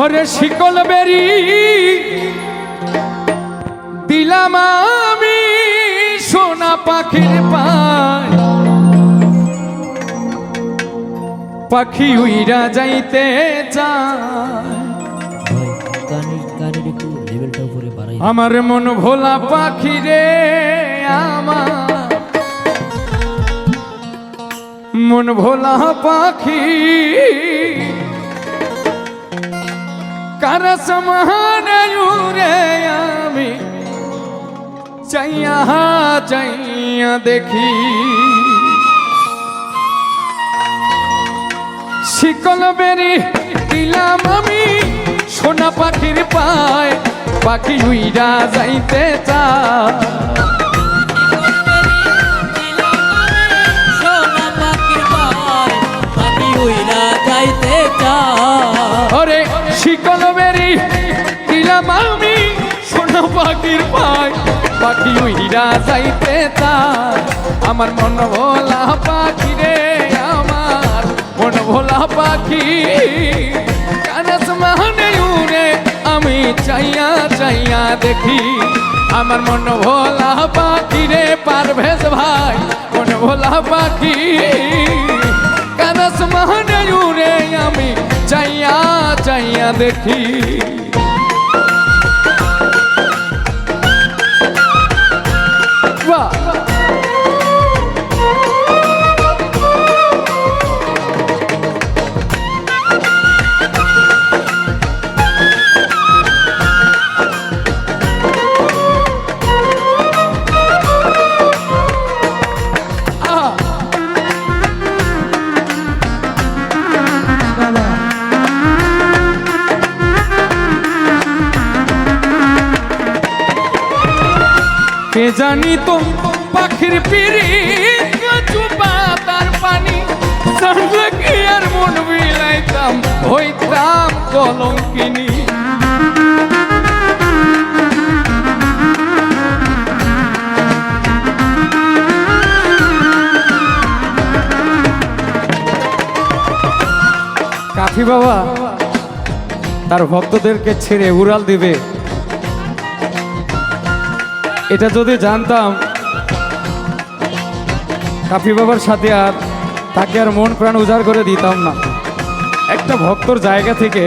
ওরে শিকল বেরি, দিলাম আমি সোনা পাখির পায়। পাখি উইরা যাইতে বাড়াই আমার মন ভোলা পাখি রে আমার। মন ভোলা পাখি কার সমান রে আমি চাইয়া চাইয়া দেখি শিকল বেরি দিলাম আমি সোনা পাখির পায় পাখি উইরা যাইতে চায়। সোনা পাখির পায় পাখি উইরা যাইতে চায়। শিকল দিলাম আমি সোনা পাখির পায়। পাখি উইরা যাইতে চায়। আমার মন ভোলা পাখি রে আমার মন ভোলা পাখি। কানস মাহনে উড়ে, আমি চাইয়া চাইয়া দেখি। আমার মন ভোলা পাখি রে পারভেজ ভাই মন ভোলা পাখি। কানস মাহনে উড়ে, আমি চাইয়া চাইয়া দেখি। কে জানি তো পাখির পিড়ি, চুপা তার পানি। জানলে কি আর মন বিলাইতাম হইতাম কলঙ্কিনী। কাফি বাবা, তার ভক্তদেরকে ছেড়ে উড়াল দিবে। এটা যদি জানতাম, কাফি বাবার সাথে আর তাকে আর মন প্রাণ উজাড় করে দিতাম না। একটা ভক্তর জায়গা থেকে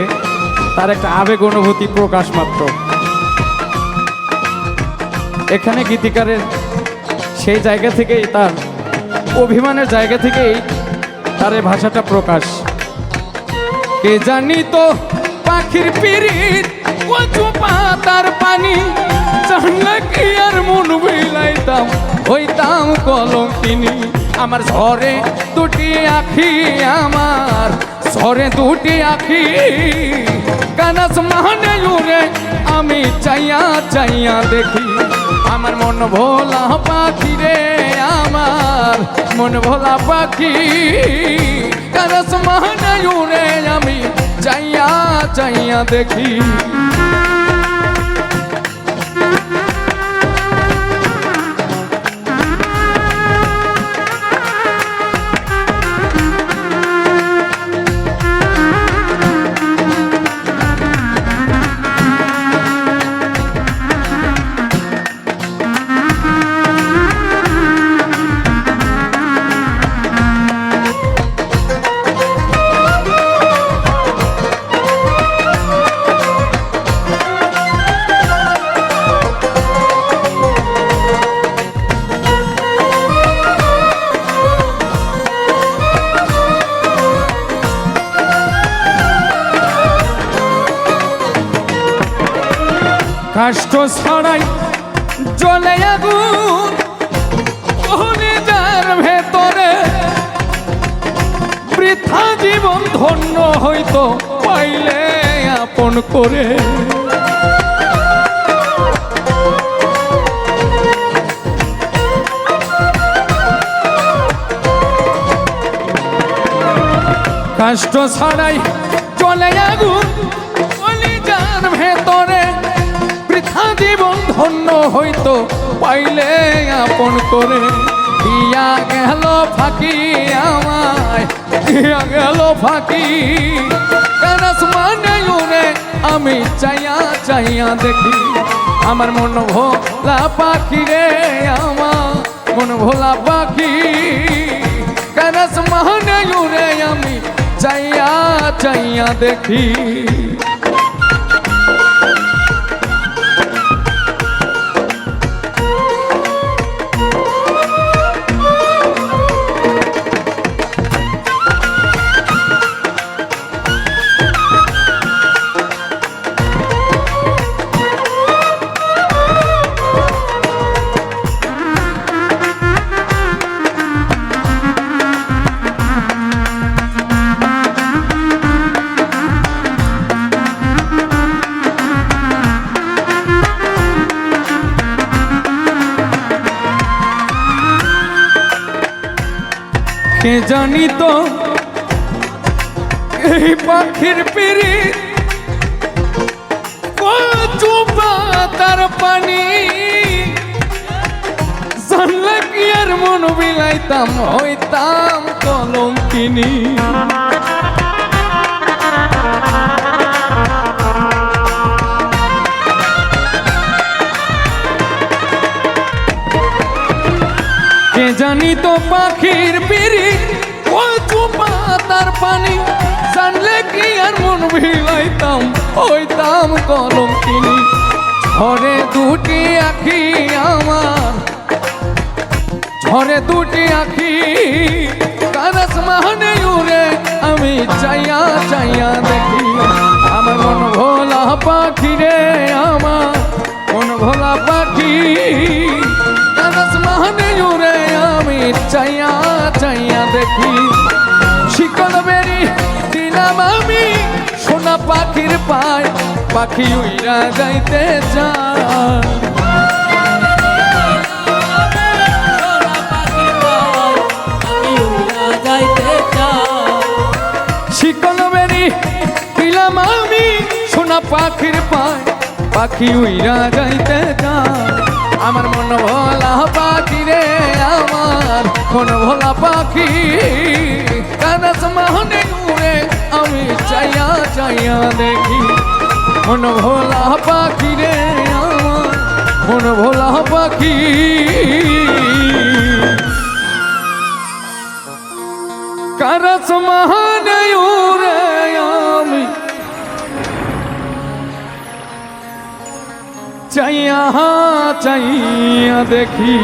তার একটা আবেগ অনুভূতি প্রকাশ মাত্র। এখানে গীতিকারের সেই জায়গা থেকেই তার, অভিমানের জায়গা থেকেই তার ভাষাটা প্রকাশ। কে জানি তো পাখির পিরিত কচু পাতার পানি। কি আর মন বিলাইতাম হইতাম কলঙ্কিনী আমার ঝরে দুটি আখি, আমার ঝরে দুটি আখি। কানাস মানে উড়ে, আমি চাইয়া চাইয়া দেখি। আমার মন ভোলা পাখি রে, আমার মন ভোলা পাখি। কানাস মানে উড়ে, আমি চাইয়া চাইয়া দেখি কাষ্ট ছড়াই জলে আগুন যার ভেতরে বৃথা জীবন ধন্য হইতো পাইলে আপন করে। কাষ্ট ছাড়াই চলে আগুন কলিজার ভেতরে জীবন ধন্য হইতো, পাইলে আপন করে। দিয়া গেল ফাঁকি আমায়, দিয়া গেল ফাঁকি। মানে আমি চাইয়া চাইয়া দেখি। আমার মন ভোলা পাখি রে আমার মন ভোলা পাখি। মানে উড়ে আমি চাইয়া চাইয়া দেখি। কে তো? এই পাখির পিড়ি তার পানি। জানলে কি আর মন বিলাইতাম, হইতাম কলম কিনি কে জানি তো পাখির পিড়ি আর ভিলাইতাম ওইতাম কলম কিনি। ঝরে দুটি আখি আমার। ঝরে দুটি আখি, কারস মাহনে উড়ে আমি চাইয়া চাইয়া দেখি আমার মন ভোলা পাখি রে আমার, মন ভোলা পাখি। কারস মাহনে উড়ে আমি চাইয়া চাইয়া দেখি। পায়, পাখি উইরা যাইতে চায়। শিকল বেরি, দিলাম আমি সোনা পাখির পায়, পাখি উইরা যাইতে চায়। আমার মন ভোলা পাখি রে আমার, মন ভোলা পাখি। কানস মাহনে উড়ে আমি চাইয়া চাইয়া দেখি। মন ভোলা পাখি রে আমার মন ভোলা পাখি। কারস মহানে উড়ে আমি চাইয়া চাইয়া দেখি।